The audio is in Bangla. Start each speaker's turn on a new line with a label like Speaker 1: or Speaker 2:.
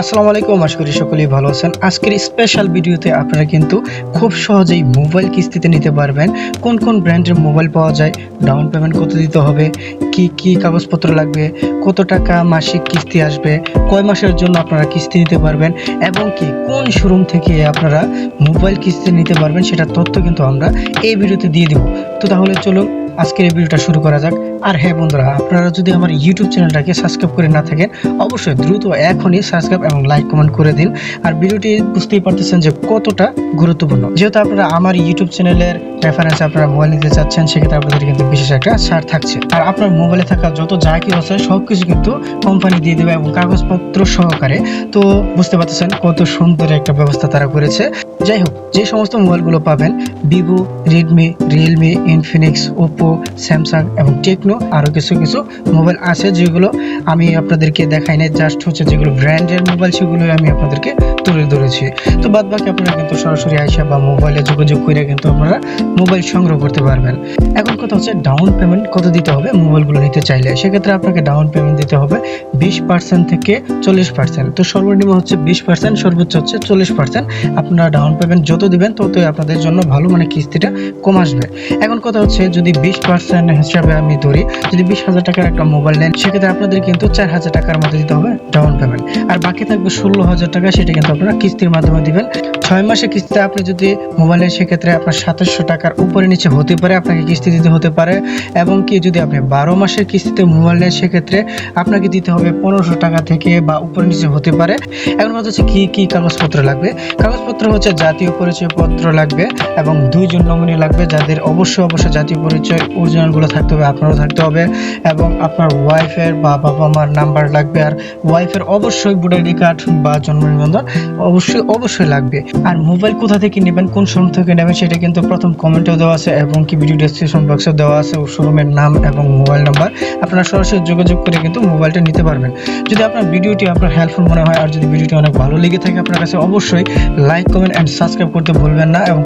Speaker 1: আসসালামু আলাইকুম, আশা করি সকলেই ভালো আছেন। আজকের স্পেশাল ভিডিওতে আপনারা কিন্তু খুব সহজেই মোবাইল কিস্তিতে নিতে পারবেন। কোন কোন ব্র্যান্ডের মোবাইল পাওয়া যায় ডাউন পেমেন্ট কত দিতে হবে, কি কি কাগজপত্র লাগবে, কত টাকা মাসিক কিস্তি আসবে, কয় মাসের জন্য আপনারা কিস্তি নিতে পারবেন, এবং কি কোন শোরুম থেকে আপনারা মোবাইল কিস্তি নিতে পারবেন সেটা তথ্য কিন্তু আমরা এই ভিডিওতে দিয়ে দেব। তো তাহলে চলুন আজকের ভিডিওটা শুরু করা যাক। আর হ্যাঁ বন্ধুরা, আপনারা যদি আমার ইউটিউব চ্যানেলটাকে সাবস্ক্রাইব করে না থাকেন, অবশ্যই দ্রুত এখনই সাবস্ক্রাইব এবং লাইক কমেন্ট করে দিন। আর ভিডিওটি বুঝতেই পারতেছেন যে কতটা গুরুত্বপূর্ণ। যেহেতু আপনারা আমার ইউটিউব চ্যানেলের রেফারেন্স আপনারা মোবাইল নিতে চাচ্ছেন, সেক্ষেত্রে আপনাদের কিন্তু বিশেষ একটা ছাড় থাকছে। আর আপনার মোবাইলে থাকা যত যা কি আছে সব কিছু কিন্তু কোম্পানি দিয়ে দেবে এবং কাগজপত্র সহকারে। তো বুঝতে পারতেছেন কত সুন্দর একটা ব্যবস্থা তারা করেছে। যাই হোক যে সমস্ত মোবাইলগুলো পাবেন, Vivo, Redmi, Realme, Infinix, Oppo, Samsung এবং টেকনো আরও কিছু কিছু মোবাইল আছে যেগুলো আমি আপনাদেরকে দেখাই নাই জাস্ট হচ্ছে যেগুলো ব্র্যান্ডের মোবাইল, সেগুলোই আমি আপনাদেরকে তুলে ধরেছি। তো বাদ বাকি আপনারা কিন্তু সরাসরি আইসা বা মোবাইলে যোগাযোগ করে কিন্তু আপনারা মোবাইল সংগ্রহ করতে পারবেন। এখন কথা হচ্ছে ডাউন পেমেন্ট কত দিতে হবে মোবাইলগুলো নিতে চাইলে? সেক্ষেত্রে আপনাকে ডাউন পেমেন্ট দিতে হবে বিশ পার্সেন্ট থেকে চল্লিশ পার্সেন্ট তো সর্বনিম্ন হচ্ছে বিশ পার্সেন্ট সর্বোচ্চ হচ্ছে চল্লিশ পার্সেন্ট আপনারা ডাউন পেমেন্ট যত দিবেন, ততই আপনাদের জন্য ভালো মানে কিস্তিটা কম আসবে। এখন কথা হচ্ছে, যদি বিশ পার্সেন্ট হিসাবে আমি ধরি, যদি বিশ হাজার টাকার একটা মোবাইল নেন, সেক্ষেত্রে আপনাদের কিন্তু চার হাজার টাকার মতো দিতে হবে ডাউন পেমেন্ট আর বাকি থাকবে ষোলো হাজার টাকা, সেটা কিন্তু আপনারা কিস্তির মাধ্যমে দিবেন। ছয় মাসে কিস্তিতে আপনি যদি মোবাইলের সেক্ষেত্রে আপনার সাতাশশো টাকার উপরে নিচে হতে পারে, আপনাকে কিস্তি দিতে হতে পারে। এবং কি, যদি আপনি বারো মাসের কিস্তিতে মোবাইল নেন, সেক্ষেত্রে আপনাকে দিতে হবে পনেরোশো টাকা থেকে বা উপরে নিচে হতে পারে। এখন কথা হচ্ছে কী কী কাগজপত্র লাগবে? কাগজপত্র হচ্ছে জাতীয় পরিচয় পত্র লাগবে এবং দুইজন নমিনি লাগবে, যাদের অবশ্যই অবশ্যই জাতীয় পরিচয় অরিজিনালগুলো থাকতে হবে, আপনারও থাকতে হবে। এবং আপনার ওয়াইফের বা বাবা মার নাম্বার লাগবে, আর ওয়াইফের অবশ্যই ভোটার আইডি কার্ড বা জন্ম নিবন্ধন অবশ্যই অবশ্যই লাগবে। আর মোবাইল কোথা থেকে নেবেন, কোন শোরুম থেকে নেবেন, সেটা কিন্তু প্রথম কমেন্টেও দেওয়া আছে এবং কি ভিডিও ডিসক্রিপশন বক্সে দেওয়া আছে শোরুমের নাম এবং মোবাইল নাম্বার আপনারা সরাসরি যোগাযোগ করে কিন্তু মোবাইলটা নিতে পারবেন। যদি আপনার ভিডিওটি আপনার হেল্পফুল মনে হয় আর যদি ভিডিওটি অনেক ভালো লেগে থাকে আপনার কাছে, অবশ্যই লাইক কমেন্ট অ্যান্ড সাবস্ক্রাইব করতে ভুলবেন না এবং